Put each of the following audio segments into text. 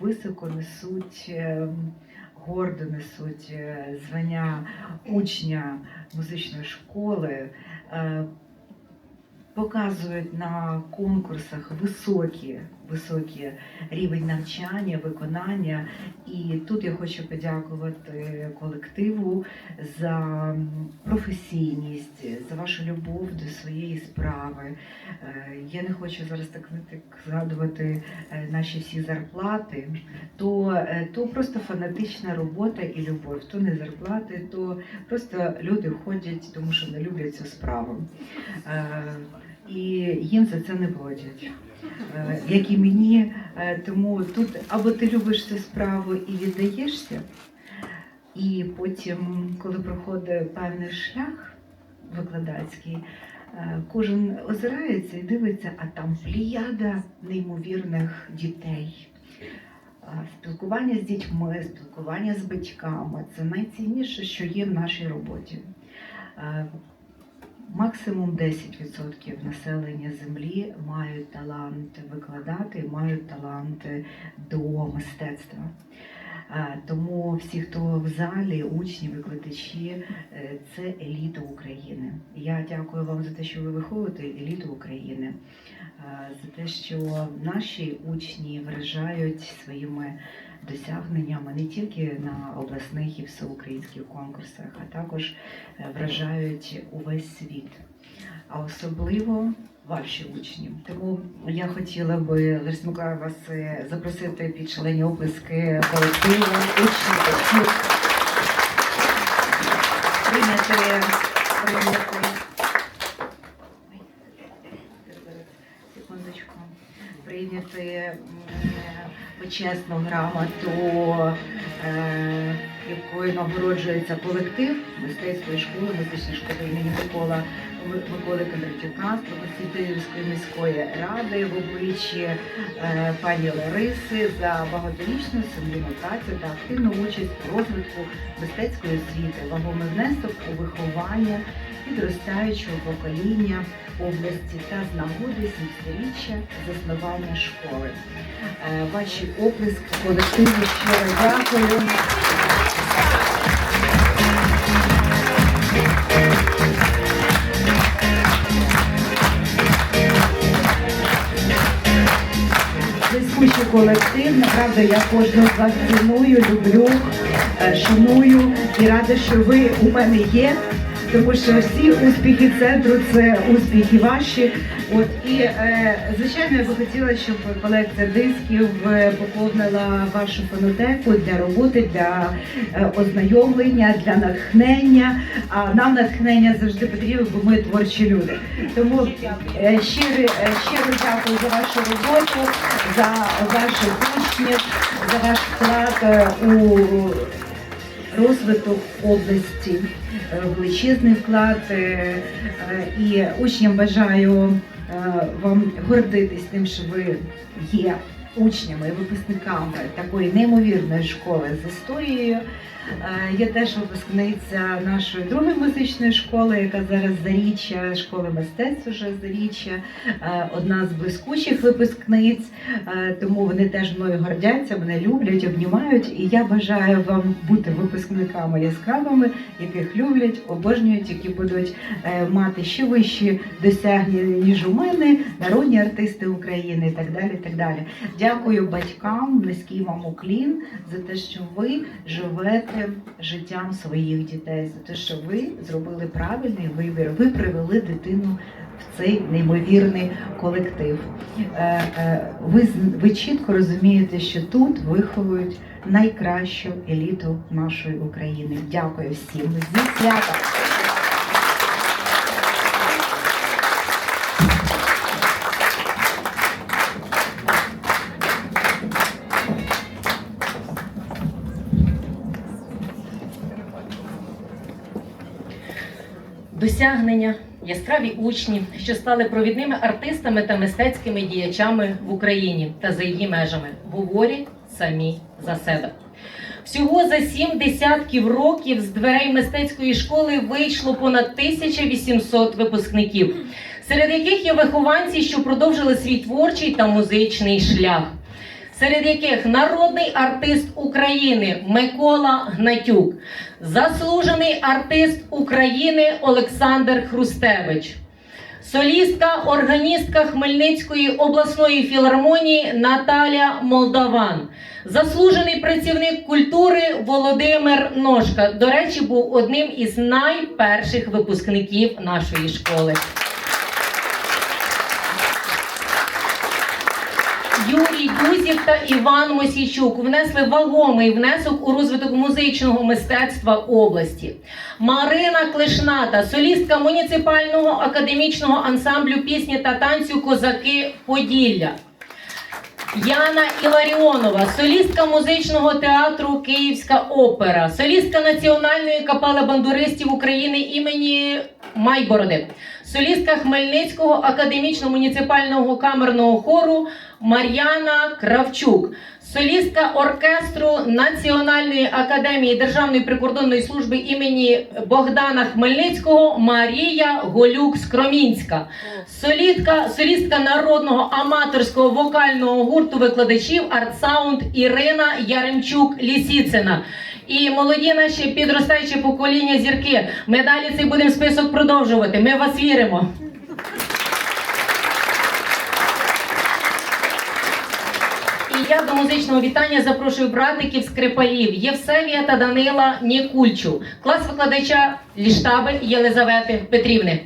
високо несуть, е, гордо несуть е, звання учня музичної школи, е, показують на конкурсах високі, високий рівень навчання, виконання. І тут я хочу подякувати колективу за професійність, за вашу любов до своєї справи. Е, Я не хочу зараз так, так згадувати е, наші всі зарплати, то, е, то просто фанатична робота і любов, то не зарплати, то просто люди ходять, тому що не люблять цю справу. І їм за це не платять. Е, Як і мені, Е, тому тут або ти любиш цю справу і віддаєшся, і потім, коли проходить певний шлях викладацький, е, кожен озирається і дивиться, а там пліяда неймовірних дітей. Спілкування з дітьми, спілкування з батьками це найцінніше, що є в нашій роботі. Максимум 10% населення землі мають талант викладати, мають талант до мистецтва. Е, Тому всі, хто в залі, учні, викладачі, е, це еліта України. Я дякую вам за те, що ви виховуєте еліту України, е, за те, що наші учні вражають своїми досягненнями не тільки на обласних і всеукраїнських конкурсах, а також е, вражають увесь світ, а особливо ваші учні. Тому я хотіла би Миколаївна, вас е, запросити під шалені оплески колективу, учнів. Прийняти, прийняти. Прийняти почесну грамоту, е, якою нагороджується колектив мистецької школи, музичної школи імені Микола Миколи Кондратюка, Слободської міської ради в обличчі е, пані Лариси за багаторічну сумлінну працю та активну участь у розвитку мистецької освіти, вагомий внесок у виховання підростаючого покоління області та з нагоди 70-річчя заснування школи. Е, Ваші оплески колективу щиро дякую. Блискучий колектив. Направда я кожного з вас ціную, люблю, е, шаную і рада, що ви у мене є. Тому що всі успіхи центру це успіхи ваші. От і е, звичайно, я би хотіла, щоб колекція дисків е, поповнила вашу фонотеку для роботи, для е, ознайомлення, для натхнення. А нам натхнення завжди потрібно, бо ми творчі люди. Тому е, щиро, е, щиро дякую за вашу роботу, за ваших учнів, за ваш вклад е, у розвиток області, Е, величезний вклад. І учням бажаю вам гордитись тим, що ви є учнями, випускниками такої неймовірної школи з історією. Е, Я теж випускниця нашої другої музичної школи, яка зараз заріччя, школи мистецтв уже заріччя, е, одна з блискучих випускниць. Е, Тому вони теж мною гордяться, мене люблять, обнімають. І я бажаю вам бути випускниками яскравими, яких люблять, обожнюють, які будуть мати ще вищі досягнення, ніж у мене, народні артисти України і так далі. так далі. Дякую батькам, низький вам уклін за те, що ви живете життям своїх дітей, за те, що ви зробили правильний вибір. Ви привели дитину в цей неймовірний колектив. Е, е, Ви, ви чітко розумієте, що тут виховують найкращу еліту нашої України. Дякую всім зі свята. Досягнення, яскраві учні, що стали провідними артистами та мистецькими діячами в Україні та за її межами, говорять самі за себе. Всього за сім десятків років з дверей мистецької школи вийшло понад 1800 випускників, серед яких є вихованці, що продовжили свій творчий та музичний шлях. Серед яких народний артист України Микола Гнатюк, заслужений артист України Олександр Хрустевич. Солістка, органістка Хмельницької обласної філармонії Наталя Молдаван, заслужений працівник культури Володимир Ножка. До речі, був одним із найперших випускників нашої школи. Юрій Дузів та Іван Мосійчук внесли вагомий внесок у розвиток музичного мистецтва області. Марина Клишната, солістка муніципального академічного ансамблю пісні та танцю Козаки Поділля. Яна Іларіонова, солістка музичного театру Київська опера, солістка Національної капели бандуристів України імені Майбороди, солістка Хмельницького академічно-муніципального камерного хору Мар'яна Кравчук, солістка оркестру Національної академії Державної прикордонної служби імені Богдана Хмельницького Марія Голюк-Скромінська, солістка, солістка народного аматорського вокального гурту викладачів Артсаунд Ірина Яремчук Лісіцина. І молоді наші підростаючі покоління зірки. Ми далі цей будемо список продовжувати. Ми вас віримо. І я до музичного вітання запрошую братиків скрипалів Євсевія та Данила Нікульчу, клас викладача Ліштаби Єлизавети Петрівни.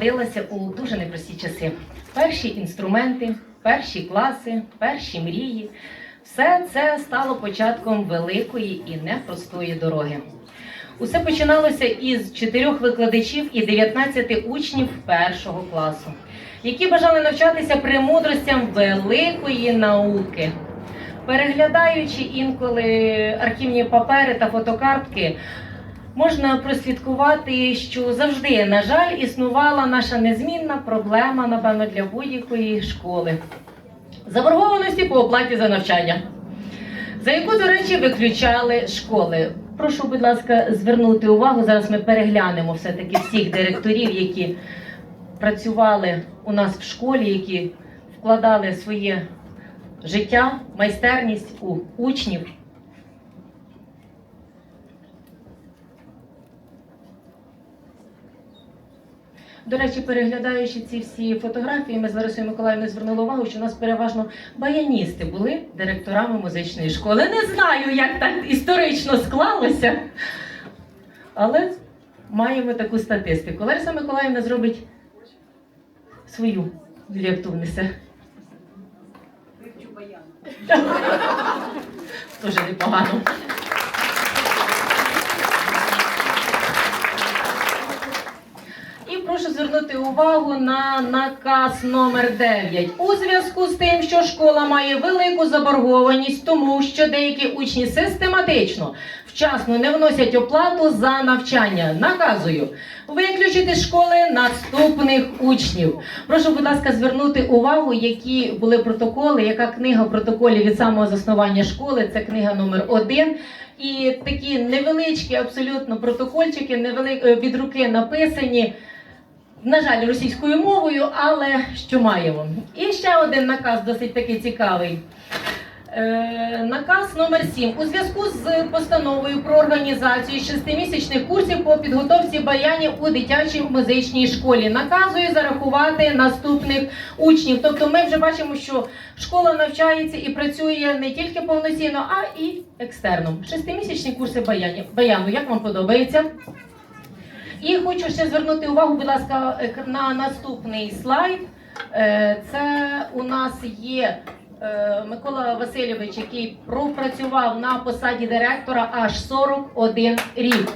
Народилася у дуже непрості часи. Перші інструменти, перші класи, перші мрії. Все це стало початком великої і непростої дороги. Усе починалося із чотирьох викладачів і 19 учнів першого класу, які бажали навчатися премудростям великої науки. Переглядаючи інколи архівні папери та фотокартки, можна прослідкувати, що завжди, на жаль, існувала наша незмінна проблема, напевно, для будь-якої школи. Заборгованості по оплаті за навчання, за яку, до речі, виключали школи. Прошу, будь ласка, звернути увагу. Зараз ми переглянемо все-таки всіх директорів, які працювали у нас в школі, які вкладали своє життя, майстерність у учнів. До речі, переглядаючи ці всі фотографії, ми з Ларисою Миколаївною звернули увагу, що у нас переважно баяністи були директорами музичної школи. Не знаю, як так історично склалося, але маємо таку статистику. Лариса Миколаївна зробить свою лепту внесе. Дуже непогано. Звернути увагу на наказ номер 9. У зв'язку з тим, що школа має велику заборгованість, тому що деякі учні систематично вчасно не вносять оплату за навчання. Наказую виключити з школи наступних учнів. Прошу, будь ласка, звернути увагу, які були протоколи, яка книга протоколів від самого заснування школи. Це книга номер 1 І такі невеличкі абсолютно протокольчики, невели... е, від руки написані. На жаль, російською мовою, але що маємо. І ще один наказ досить таки цікавий. Е, наказ номер 7 у зв'язку з постановою про організацію шестимісячних курсів по підготовці баянів у дитячій музичній школі. Наказую зарахувати наступних учнів. Тобто, ми вже бачимо, що школа навчається і працює не тільки повноцінно, а і екстерно. Шестимісячні курси баянів. Баяну, як вам подобається? І хочу ще звернути увагу, будь ласка, е, на наступний слайд. Е, Це у нас є е, Микола Васильович, який пропрацював на посаді директора аж 41 рік.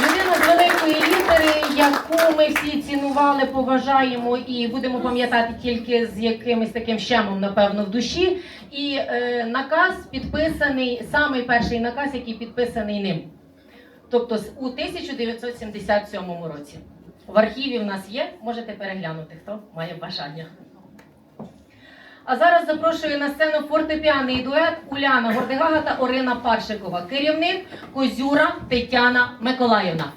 Людина з великої літери, яку ми всі цінували, поважаємо і будемо пам'ятати тільки з якимось таким щемом, напевно, в душі. І е, наказ підписаний, самий перший наказ, який підписаний ним. Тобто у 1977 році. В архіві в нас є, можете переглянути, хто має бажання. А зараз запрошую на сцену фортепіаний дует Уляна Гордигага та Орина Паршикова. Керівник Козюра Тетяна Миколаївна.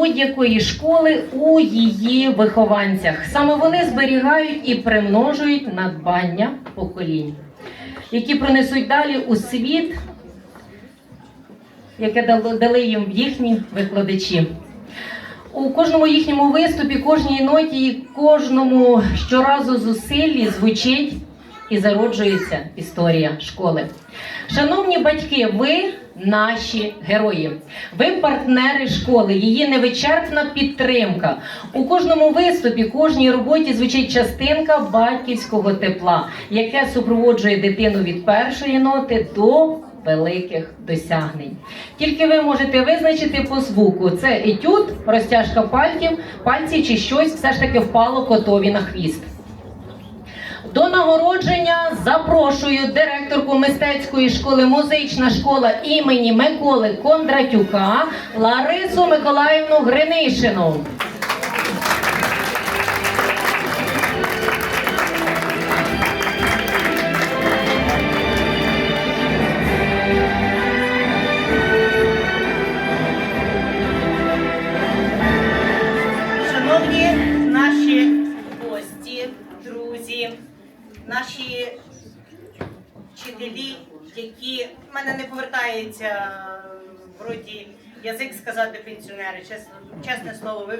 Будь-якої школи у її вихованцях. Саме вони зберігають і примножують надбання поколінь, які пронесуть далі у світ, яке дали їм їхні викладачі. У кожному їхньому виступі, кожній ноті, і кожному щоразу зусиллі звучить і зароджується історія школи. Шановні батьки, ви наші герої. Ви партнери школи, її невичерпна підтримка. У кожному виступі, кожній роботі звучить частинка батьківського тепла, яке супроводжує дитину від першої ноти до великих досягнень. Тільки ви можете визначити по звуку: це етюд, розтяжка пальців, пальців чи щось все ж таки впало котові на хвіст. До нагородження запрошую директорку мистецької школи музична школа імені Миколи Кондратюка Ларису Миколаївну Гринишину. Не повертається вроді язик сказати пенсіонери. Чесне, чесне слово, ви